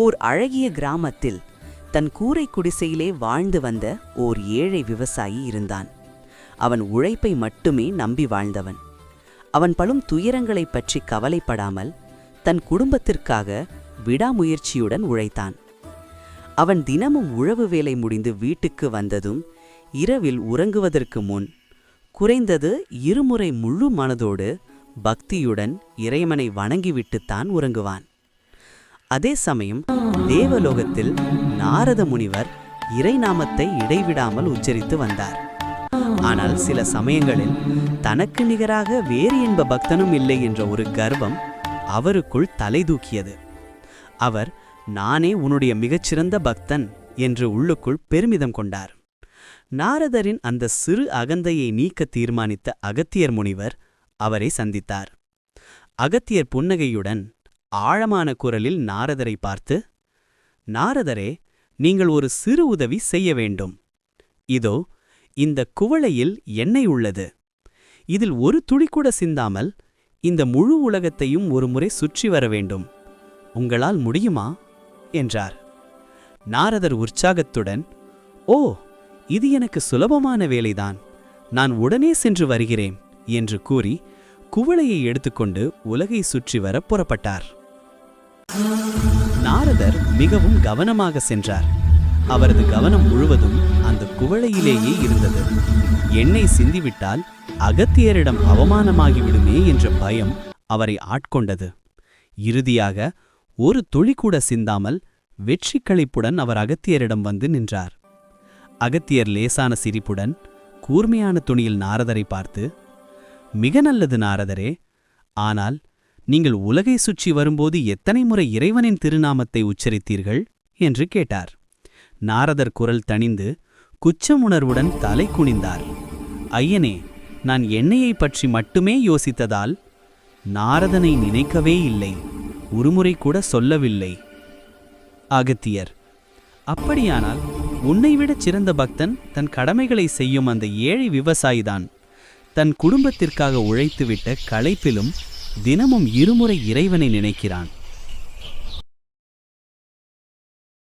ஓர் அழகிய கிராமத்தில் தன் கூரை குடிசையிலே வாழ்ந்து வந்த ஓர் ஏழை விவசாயி இருந்தான். அவன் உழைப்பை மட்டுமே நம்பி வாழ்ந்தவன். அவன் பலும் துயரங்களைப் பற்றி கவலைப்படாமல் தன் குடும்பத்திற்காக விடாமுயற்சியுடன் உழைத்தான். அவன் தினமும் உழவு வேலை முடிந்து வீட்டுக்கு வந்ததும் இரவில் உறங்குவதற்கு முன் குறைந்தது இருமுறை முழு மனதோடு பக்தியுடன் இறைவனை வணங்கிவிட்டுத்தான் உறங்குவான். அதே சமயம் தேவலோகத்தில் நாரத முனிவர் இறைநாமத்தை இடைவிடாமல் உச்சரித்து வந்தார். ஆனால் சில சமயங்களில் தனக்கு நிகராக வேறு என்ப பக்தனும் இல்லை என்ற ஒரு கர்வம் அவருக்குள் தலைதூக்கியது அவர் நானே உன்னுடைய மிகச்சிறந்த பக்தன் என்று உள்ளுக்குள் பெருமிதம் கொண்டார். நாரதரின் அந்த சிறு அகந்தையை நீக்க தீர்மானித்த அகத்தியர் முனிவர் அவரை சந்தித்தார். அகத்தியர் புன்னகையுடன் ஆழமான குரலில் நாரதரை பார்த்து நாரதரே நீங்கள் ஒரு சிறு உதவி செய்ய வேண்டும். இதோ இந்த குவளையில் எண்ணெய் உள்ளது. இதில் ஒரு துளிக்கூட சிந்தாமல் இந்த முழு உலகத்தையும் ஒருமுறை சுற்றி வர வேண்டும். உங்களால் முடியுமா? என்றார். நாரதர் உற்சாகத்துடன் ஓ இது எனக்கு சுலபமான வேலைதான். நான் உடனே சென்று வருகிறேன் என்று கூறி குவளையை எடுத்துக்கொண்டு உலகை சுற்றி வர புறப்பட்டார். நாரதர் மிகவும் கவனமாக சென்றார். அவரது கவனம் முழுவதும் அந்த குவளையிலேயே இருந்தது. எண்ணெய் சிந்திவிட்டால் அகத்தியரிடம் அவமானமாகிவிடுமே என்ற பயம் அவரை ஆட்கொண்டது. இறுதியாக ஒரு துளி கூட சிந்தாமல் வெற்றி கழிப்புடன் அவர் அகத்தியரிடம் வந்து நின்றார். அகத்தியர் லேசான சிரிப்புடன் கூர்மையான துணியில் நாரதரை பார்த்து மிக நல்லது நாரதரே ஆனால் நீங்கள் உலகை சுற்றி வரும்போது எத்தனை முறை இறைவனின் திருநாமத்தை உச்சரித்தீர்கள்? என்று கேட்டார். நாரதர் குரல் தணிந்து குச்சமுணர்வுடன் தலை குனிந்தார். ஐயனே நான் எண்ணெயை பற்றி மட்டுமே யோசித்ததால் நாரதனை நினைக்கவே இல்லை. ஒருமுறை கூட சொல்லவில்லை. அகத்தியர் அப்படியானால் உன்னைவிடச் சிறந்த பக்தன் தன் கடமைகளை செய்யும் அந்த ஏழை விவசாயிதான். தன் குடும்பத்திற்காக உழைத்துவிட்ட களைப்பிலும் தினமும் இருமுறை இறைவனை நினைக்கிறான்.